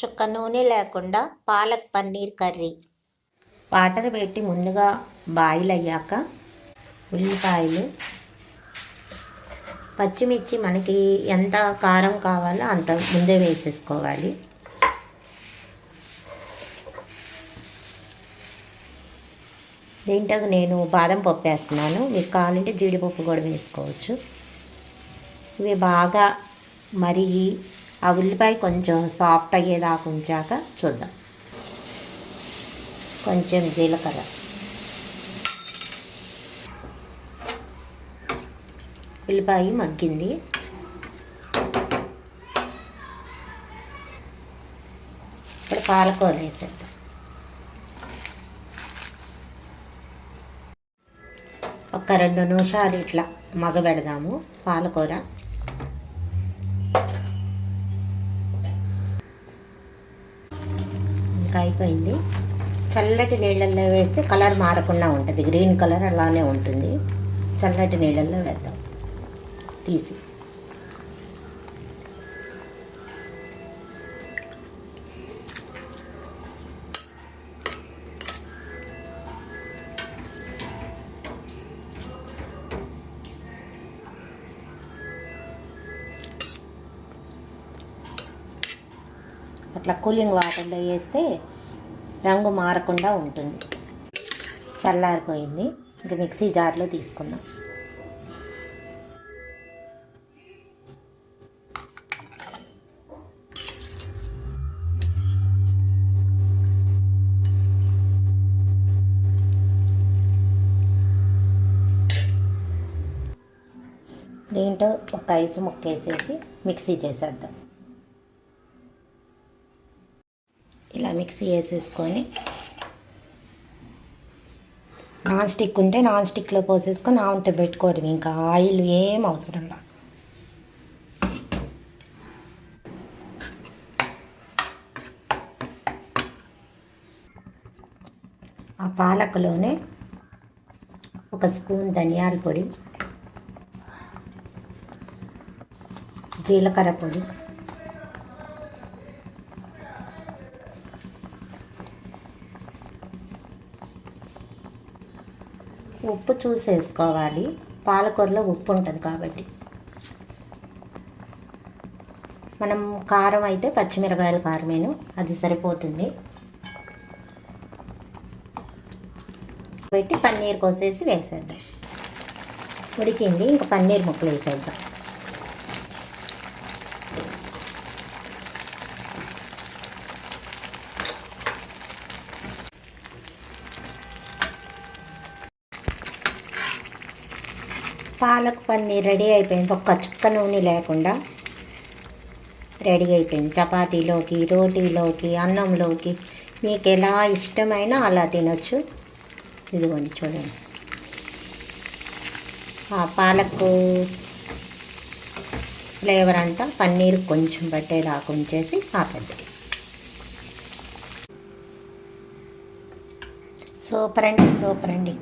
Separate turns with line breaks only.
చుక్క నూనె లేకుండా పాలక్ పన్నీర్ కర్రీ. వాటర్ పెట్టి ముందుగా బాయిల్ అయ్యాక ఉల్లిపాయలు పచ్చిమిర్చి మనకి ఎంత కారం కావాలో అంత ముందే వేసేసుకోవాలి. దీంట్లో నేను బాదం పప్పు వేస్తున్నాను. మీకు కావాలంటే జీడిపప్పు కూడా వేసుకోవచ్చు. ఇవి బాగా మరిగి ఆ ఉల్లిపాయ కొంచెం సాఫ్ట్ అయ్యేదాకా ఉంచాక చూద్దాం. కొంచెం జీలకర్ర. ఉల్లిపాయ మగ్గింది. ఇప్పుడు పాలకూర వేసేద్దాం. ఒక రెండు నిమిషాలు ఇట్లా మగబెడదాము పాలకూర. ఇంకా అయిపోయింది చల్లటి నీళ్ళల్లో వేస్తే కలర్ మారకుండా ఉంటుంది. గ్రీన్ కలర్ అలానే ఉంటుంది. చల్లటి నీళ్ళల్లో వేద్దాం. తీసి. అట్లా కూలింగ్ వాటర్లో వేస్తే రంగు మారకుండా ఉంటుంది. చల్లారిపోయింది. ఇంకా మిక్సీ జార్లో తీసుకుందాం. దీంట్లో ఒక ఐసు ముక్క వేసేసి మిక్సీ చేసేద్దాం. ఇలా మిక్సీ వేసేసుకొని నాన్ స్టిక్ ఉంటే నాన్ స్టిక్లో పోసేసుకొని ఆవంత పెట్టుకోవడం. ఇంకా ఆయిల్ ఏం అవసరం లేదు ఆ పాలకులోనే ఒక స్పూన్ ధనియాల పొడి జీలకర్ర పొడి ఉప్పు చూసేసుకోవాలి పాలకూరలో ఉప్పు ఉంటుంది కాబట్టి. మనం కారం అయితే పచ్చిమిరకాయల కారమేను. అది సరిపోతుంది. పెట్టి పన్నీర్ కోసేసి వేసేద్దాం. ఉడికింది. ఇంకా పన్నీర్ ముక్కలు వేసేద్దాం. పాలక్ పన్నీర్ రెడీ అయిపోయింది. ఒక్క చుక్క నూనె లేకుండా రెడీ అయిపోయింది. చపాతీలోకి రోటీలోకి అన్నంలోకి మీకు ఎలా ఇష్టమైనా అలా తినొచ్చు. ఇదిగోండి చూడండి. ఆ పాలకు ఫ్లేవర్ అంతా పన్నీర్ కొంచెం పట్టేదాకా ఉంచేసి పెద్దది సూపర్ అండి సూపర్ అండి.